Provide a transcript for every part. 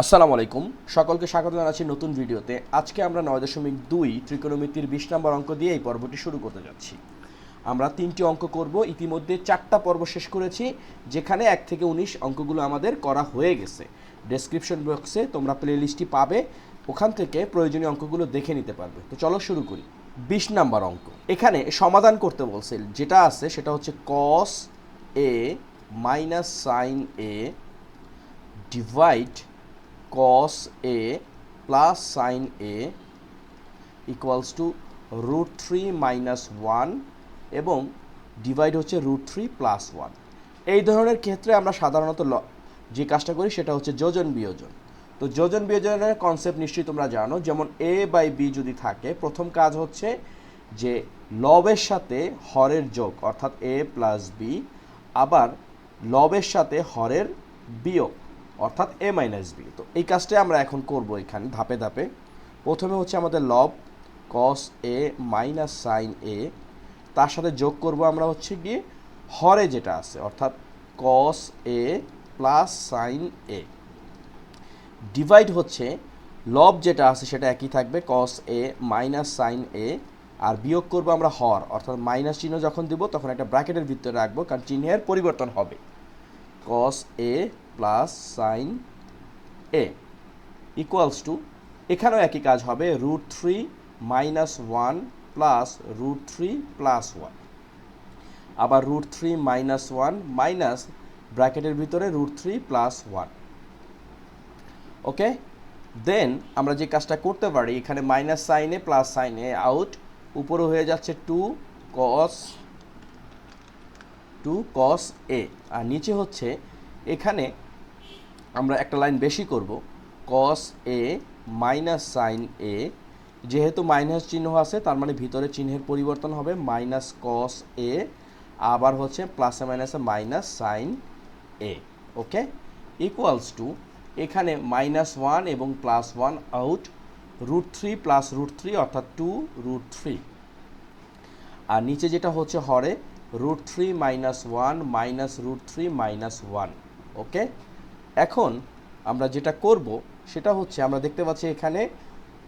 আসসালামু আলাইকুম। সকলকে স্বাগত জানাচ্ছি নতুন ভিডিওতে। আজকে আমরা নয় দশমিক দুই ত্রিকোণমিতির বিশ নম্বর অঙ্ক দিয়ে এই পর্বটি শুরু করতে যাচ্ছি। আমরা তিনটি অঙ্ক করব। ইতিমধ্যে চারটা পর্ব শেষ করেছি, যেখানে এক থেকে উনিশ অঙ্কগুলো আমাদের করা হয়ে গেছে। ডেসক্রিপশন বক্সে তোমরা প্লে লিস্টটি পাবে, ওখান থেকে প্রয়োজনীয় অঙ্কগুলো দেখে নিতে পারবে। তো চলো শুরু করি। বিশ নাম্বার অঙ্ক। এখানে সমাধান করতে বলছে, যেটা আছে সেটা হচ্ছে cos a minus sine a divide cos a plus sin a equals to root three minus one এবং ডিভাইড হচ্ছে রুট থ্রি প্লাস ওয়ান এই ধরনের ক্ষেত্রে আমরা সাধারণত যে কাজটা করি সেটা হচ্ছে যোজন বিয়োজন। তো যোজন বিয়োজনের কনসেপ্ট নিশ্চয়ই তোমরা জানো। যেমন এ বাই বি যদি থাকে, প্রথম কাজ হচ্ছে যে লবের সাথে হরের যোগ, অর্থাৎ এ প্লাস বি আবার লবের সাথে হরের বিয়োগ। অর্থাৎ এ মাইনাস বি তো এই কাজটাই আমরা এখন করব এখানে ধাপে ধাপে। প্রথমে হচ্ছে আমাদের লব কস এ মাইনাস সাইন এ তার সাথে যোগ করব আমরা হচ্ছে গিয়ে হরে যেটা আছে, অর্থাৎ cos a plus sine a divide হচ্ছে লব যেটা আছে সেটা একই থাকবে কস এ মাইনাস সাইন এ আর বিয়োগ করব আমরা হর, অর্থাৎ মাইনাস চিহ্ন যখন দিব তখন একটা ব্র্যাকেটের ভিতরে রাখব, কারণ চিহ্নের পরিবর্তন হবে। Cos a plus sine a equals to, এখানেও একই কাজ হবে, root three minus one plus root three plus one. আবার root three minus one minus ব্র্যাকেটের ভিতরে root three plus one. Okay? Then আমরা যে কাজটা করতে পারি, এখানে মাইনাস সাইনে প্লাস সাইনে আউট, উপরে হয়ে যাচ্ছে টু কস টু কস এ। আর নিচে হচ্ছে, এখানে আমরা একটা লাইন বেশি করব কস এ মাইনাস সাইন এ যেহেতু মাইনাস চিহ্ন আছে, তার মানে ভিতরে চিহ্নের পরিবর্তন হবে মাইনাস কস এ আবার হচ্ছে প্লাসে মাইনাসে minus sine a okay equals to এখানে মাইনাস ওয়ান এবং plus one out root three plus root three অর্থাৎ টু রুট থ্রি আর নিচে যেটা হচ্ছে হরে root three minus one minus root three minus one okay এখন আমরা যেটা করব, সেটা হচ্ছে আমরা দেখতে পাচ্ছি এখানে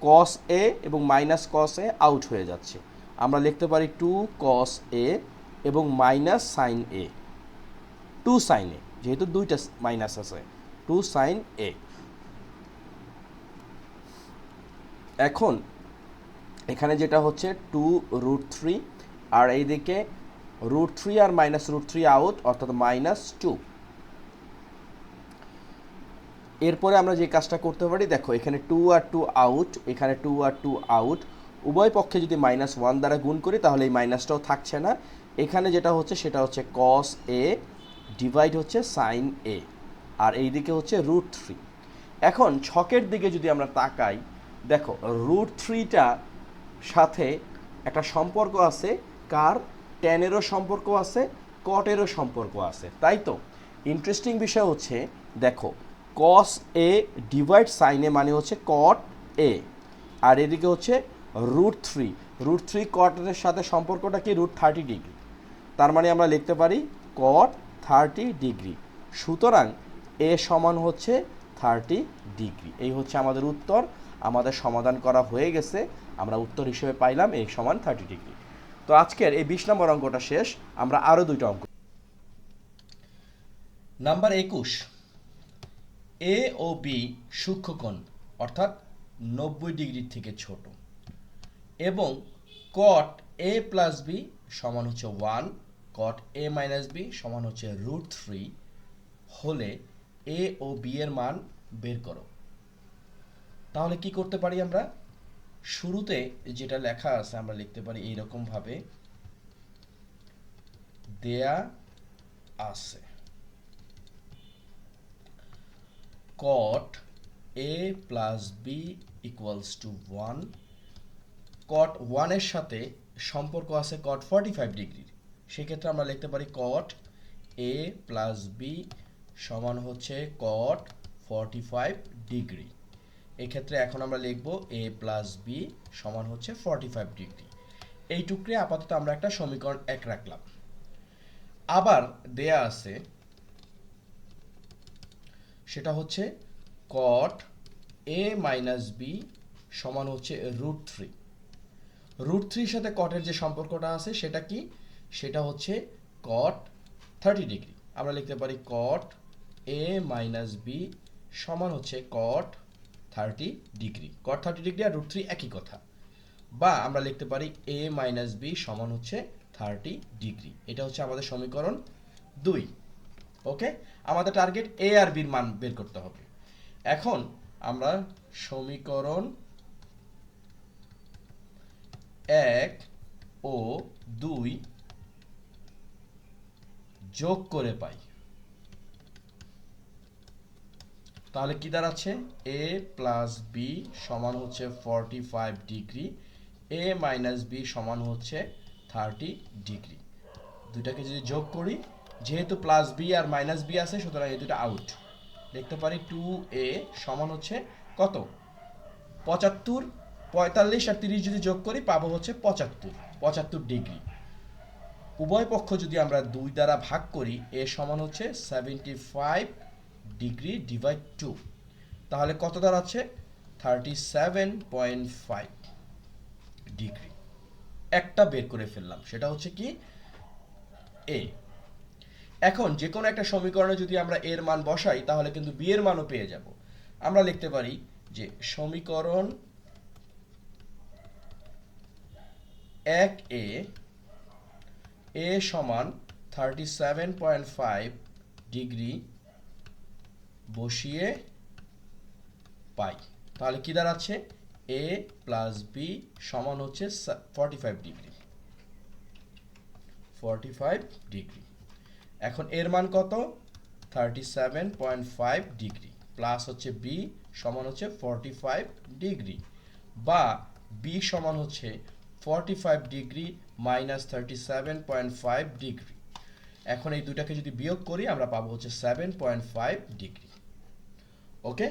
কস এ এবং মাইনাস কস এ আউট হয়ে যাচ্ছে। আমরা লিখতে পারি টু কস এ এবং minus sine a two sine a যেহেতু দুইটা মাইনাস আছে। টু সাইন এ এখন এখানে যেটা হচ্ছে টু রুট থ্রি আর এইদিকে রুট থ্রি আর মাইনাস রুট থ্রি আউট অর্থাৎ মাইনাস টু এরপরে আমরা যে কাজটা করতে পারি, দেখো, এখানে টু আর টু আউট এখানে টু আর টু আউট উভয় পক্ষে যদি মাইনাস ওয়ান দ্বারা গুণ করি, তাহলে এই মাইনাসটাও থাকছে না। এখানে যেটা হচ্ছে, সেটা হচ্ছে কস এ ডিভাইড হচ্ছে সাইন এ আর এই দিকে হচ্ছে রুট থ্রি এখন ছকের দিকে যদি আমরা তাকাই, দেখো রুট থ্রিটা সাথে একটা সম্পর্ক আছে, কার? টেনেরও সম্পর্ক আছে কটেরও সম্পর্ক আছে, তাই তো? ইন্টারেস্টিং বিষয় হচ্ছে, দেখো কস এ ডিভাইড সাইনে মানে হচ্ছে কট এ আর এদিকে হচ্ছে রুট থ্রি রুট থ্রি কটের সাথে সম্পর্কটা কি? রুট থার্টি ডিগ্রি তার মানে আমরা লিখতে পারি কট থার্টি ডিগ্রি সুতরাং এ সমান হচ্ছে থার্টি ডিগ্রি এই হচ্ছে আমাদের উত্তর। আমাদের সমাধান করা হয়ে গেছে। আমরা উত্তর হিসেবে পাইলাম এ সমান থার্টি ডিগ্রি তো আজকের এই বিশ নম্বর অঙ্কটা শেষ। আমরা আরও দুইটা অঙ্ক নাম্বার একুশ। এ ও বি সূক্ষ্মকোণ, অর্থাৎ নব্বই ডিগ্রির থেকে ছোট। এবং কট এ প্লাস বি সমান হচ্ছে one cot a minus b সমান হচ্ছে রুট থ্রি হলে এ ও বি এর মান বের করো। তাহলে কি করতে পারি আমরা? শুরুতে যেটা লেখা আছে আমরা লিখতে পারি এইরকম ভাবে দেয়া আছে। Cot a plus b equals to one cot ওয়ানের সাথে সম্পর্ক আছে কট ফর্টি ফাইভ ডিগ্রির সেক্ষেত্রে আমরা লিখতে পারি কট এ প্লাস বি সমান হচ্ছে কট ফর্টি ফাইভ ডিগ্রি এক্ষেত্রে এখন আমরা লিখব এ প্লাস বি সমান হচ্ছে ফর্টি ফাইভ ডিগ্রি এইটুকরে আপাতত আমরা একটা সমীকরণ এক রাখলাম। আবার দেয়া আছে সেটা হচ্ছে কট এ মাইনাস বি সমান হচ্ছে রুট থ্রি রুট থ্রির সাথে কটের যে সম্পর্কটা আছে, সেটা কি? সেটা হচ্ছে কট থার্টি ডিগ্রি আমরা লিখতে পারি কট এ মাইনাস বি সমান হচ্ছে cot thirty degree cot thirty degree আর রুট থ্রি একই কথা। বা আমরা লিখতে পারি এ মাইনাস বি সমান হচ্ছে থার্টি ডিগ্রি এটা হচ্ছে আমাদের সমীকরণ দুই। ওকে? আমাদের টার্গেট এ আর বির মান বের করতে হবে। এখন আমরা সমীকরণ এক ও দুই যোগ করে পাই। তাহলে কি দাঁড়াচ্ছে? এ প্লাস বি সমান হচ্ছে forty five degree a minus b সমান হচ্ছে থার্টি ডিগ্রি দুইটাকে যদি যোগ করি যেহেতু প্লাস বি আর মাইনাস বি আছে, সুতরাং এই দুটো আউট লিখতে পারি টু এ সমান হচ্ছে কত? পঁচাত্তর, পঁয়তাল্লিশ আর তিরিশ যদি যোগ করি, পাবো হচ্ছে পঁচাত্তর পঁচাত্তর ডিগ্রি উভয় পক্ষ যদি আমরা দুই দ্বারা ভাগ করি এ সমান হচ্ছে seventy five degree divide two তাহলে কত দাঁড়াচ্ছে? Thirty seven point five degree একটা বের করে ফেললাম, সেটা হচ্ছে কি? এ এখন যে কোনো একটা সমীকরণে যদি আমরা এর মান বসাই, তাহলে কিন্তু বি এর মানও পেয়ে যাব। আমরা লিখতে পারি যে সমীকরণ এক এ এ সমান thirty seven point five degree বসিয়ে পাই। তাহলে কি দাঁড়াচ্ছে? এ প্লাস বি সমান হচ্ছে forty five degree. Forty five degree. এখন এর মান কত? Thirty seven point five degree plus হচ্ছে বি সমান হচ্ছে ফর্টি ফাইভ ডিগ্রি বা বি সমান হচ্ছে forty five degree minus thirty seven point five degree এখন এই দুটাকে যদি বিয়োগ করি, আমরা পাবো হচ্ছে seven point five degree okay?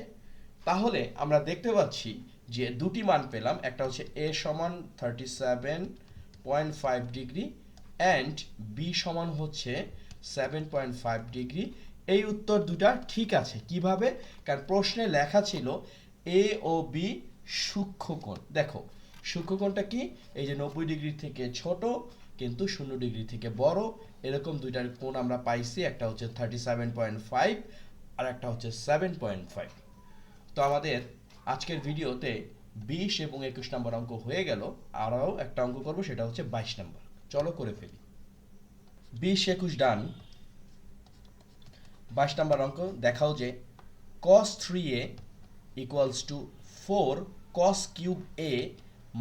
তাহলে আমরা দেখতে পাচ্ছি যে দুটি মান পেলাম, একটা হচ্ছে এ সমান thirty seven point five degree and b সমান হচ্ছে সেভেন পয়েন্ট ফাইভ ডিগ্রি এই উত্তর দুটা ঠিক আছে। কীভাবে? কারণ প্রশ্নে লেখা ছিল এ ও বি সূক্ষ্মকোণ। দেখো, সূক্ষ্মকোণটা কি? এই যে নব্বই ডিগ্রি থেকে ছোট, কিন্তু শূন্য ডিগ্রি থেকে বড়। এরকম দুইটার কোণ আমরা পাইছি। একটা হচ্ছে থার্টি সেভেন পয়েন্ট ফাইভ আর একটা হচ্ছে সেভেন পয়েন্ট ফাইভ তো আমাদের আজকের ভিডিওতে বিশ এবং একুশ নম্বর অঙ্ক হয়ে গেল। আরও একটা অঙ্ক করব, সেটা হচ্ছে বাইশ নম্বর। চলো করে ফেলি। বিশ একুশ ডান, বাইশ নাম্বার অঙ্ক, দেখাও যে cos three a equals to four cos cube a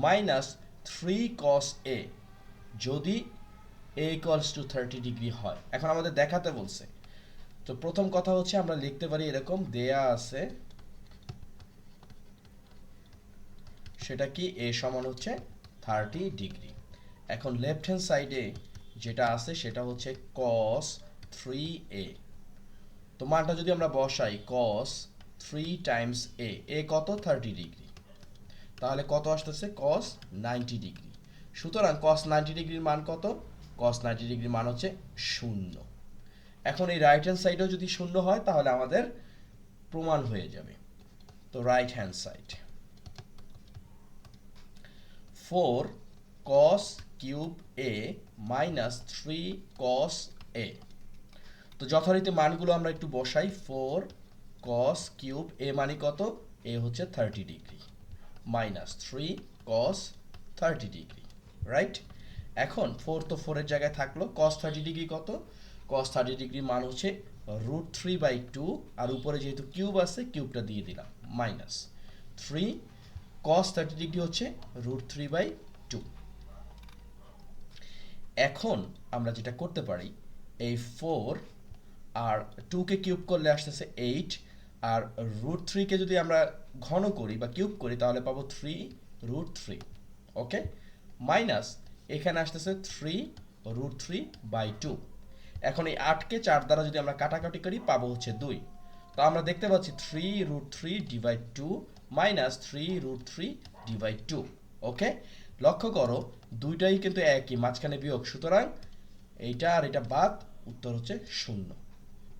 minus three cos a যদি a equals to thirty degree হয়। এখন আমাদের দেখাতে বলছে। তো প্রথম কথা হচ্ছে আমরা লিখতে পারি এরকম, দেয়া আছে, সেটা কি? এ সমান হচ্ছে থার্টি ডিগ্রি এখন লেফট হ্যান্ড সাইডে যেটা আছে সেটা হচ্ছে কস থ্রি এ তো মানটা যদি আমরা বসাই কস থ্রি টাইমস এ এ কত? থার্টি ডিগ্রি তাহলে কত আসতেছে? কস নাইনটি ডিগ্রি সুতরাং কস নাইনটি ডিগ্রির মান কত? কস নাইনটি ডিগ্রির মান হচ্ছে শূন্য। এখন এই রাইট হ্যান্ড সাইডেও যদি শূন্য হয়, তাহলে আমাদের প্রমাণ হয়ে যাবে। তো right hand side four cos cube a minus three cos a তো যথারীতি মানগুলো আমরা একটু বসাই ফোর কস কিউব এ মানে কত? এ হচ্ছে thirty degree minus three cos thirty degree right এখন ফোর তো ফোরের জায়গায় থাকল। কস থার্টি ডিগ্রি কত? কস থার্টি ডিগ্রি মান হচ্ছে রুট থ্রি বাই টু আর উপরে যেহেতু কিউব আছে কিউবটা দিয়ে দিলাম minus three cos thirty degree হচ্ছে রুট থ্রি বাই এখন আমরা যেটা করতে পারি, এই ফোর আর টুকে কিউব করলে আসতেছে এইট আর রুট থ্রিকে যদি আমরা ঘন করি বা কিউব করি, তাহলে পাবো three root three okay minus এখানে আসতেছে three root three by two এখন এই আটকে চার দ্বারা যদি আমরা কাটাকাটি করি, পাবো হচ্ছে দুই, তো আমরা দেখতে পাচ্ছি three root three divide two minus three root three divide two okay লক্ষ্য করো, দুইটাই কিন্তু একই, মাঝখানে বিয়োগ। সুতরাং এইটা আর এটা বাদ, উত্তর হচ্ছে শূন্য।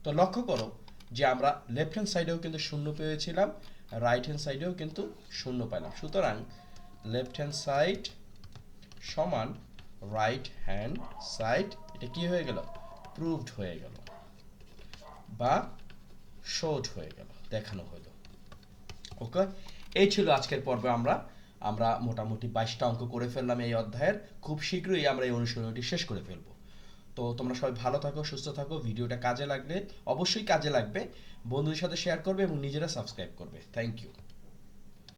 তো লক্ষ্য করো যে আমরা লেফট হ্যান্ড সাইডেও কিন্তু শূন্য পেয়েছিলাম রাইট হ্যান্ড সাইডেও কিন্তু শূন্য পেলাম সুতরাং লেফট হ্যান্ড সাইড সমান রাইট হ্যান্ড সাইড এটা কি হয়ে গেল? প্রুভড হয়ে গেল। বা শোড হয়ে গেল, দেখানো হলো। ওকে এই ছিল আজকের পর্বে আমরা আমরা মোটামুটি বাইশটা অঙ্ক করে ফেললাম এই অধ্যায়ের। খুব শীঘ্রই আমরা এই অনুশীলনটি শেষ করে ফেলব। তো তোমরা সবাই ভালো থাকো, সুস্থ থাকো, ভিডিওটা কাজে লাগলে অবশ্যই কাজে লাগবে। বন্ধুদের সাথে শেয়ার করবে এবং নিজেরা সাবস্ক্রাইব করবে। Thank you